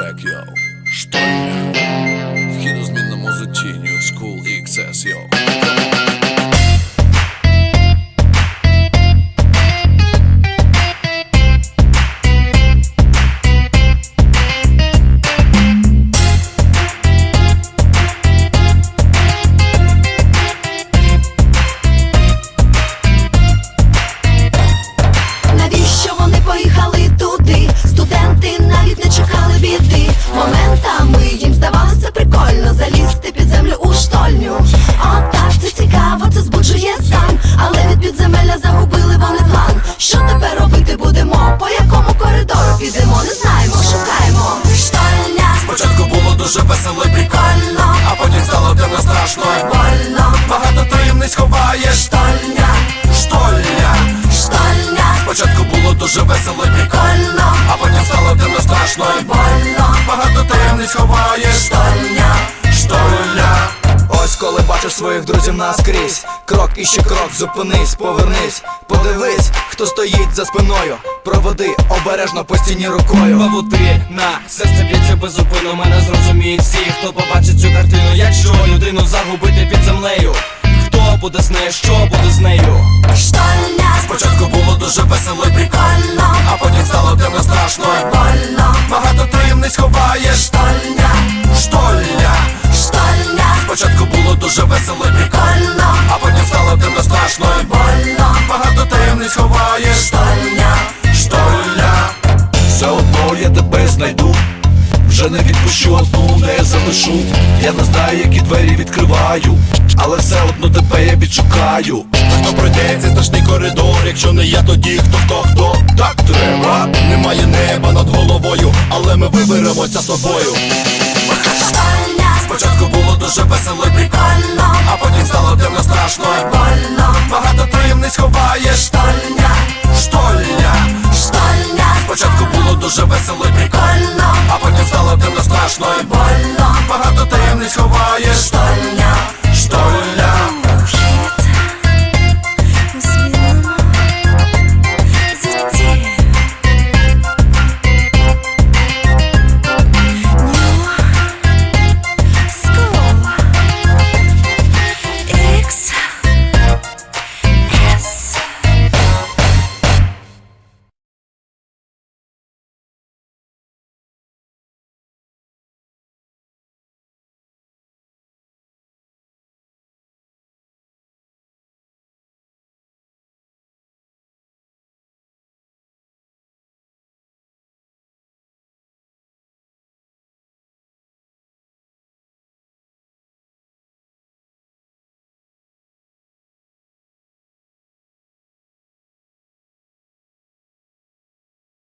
трек, йоу Штольня Вхід у змінному School XS, йоу прикольно, а потім стало темно страшно. больно, Багато таємниць ховаєш. штольня, Штольня. штольня, Спочатку було дуже весело своїх друзів наскрізь Крок і ще крок, зупинись, повернись, подивись, хто стоїть за спиною. Проводи обережно по стіні рукою. Павутина, серце б'ється безупинно, мене зрозуміють всі, хто побачить цю картину, якщо людину загубити під землею. Хто буде з нею, що буде з нею? штольня, Спочатку було дуже весело і прикольно, а потім стало темно страшно. больно, Багато таємниць ховаєш. Дуже весело і прикольно, а потім стало темно страшно. больно, Багато таємниць ховаєш. штольня, Штольня. Все одно я тебе знайду. Вже не відпущу одну, не залишу. Я не знаю, які двері відкриваю, але все одно тебе я відшукаю. Хто пройде цей страшний коридор, якщо не я, тоді хто хто хто так треба. Немає неба над головою, але ми виберемося з тобою. Дуже весело і прикольно, а потім стало темно страшно. больно, Багато таємниць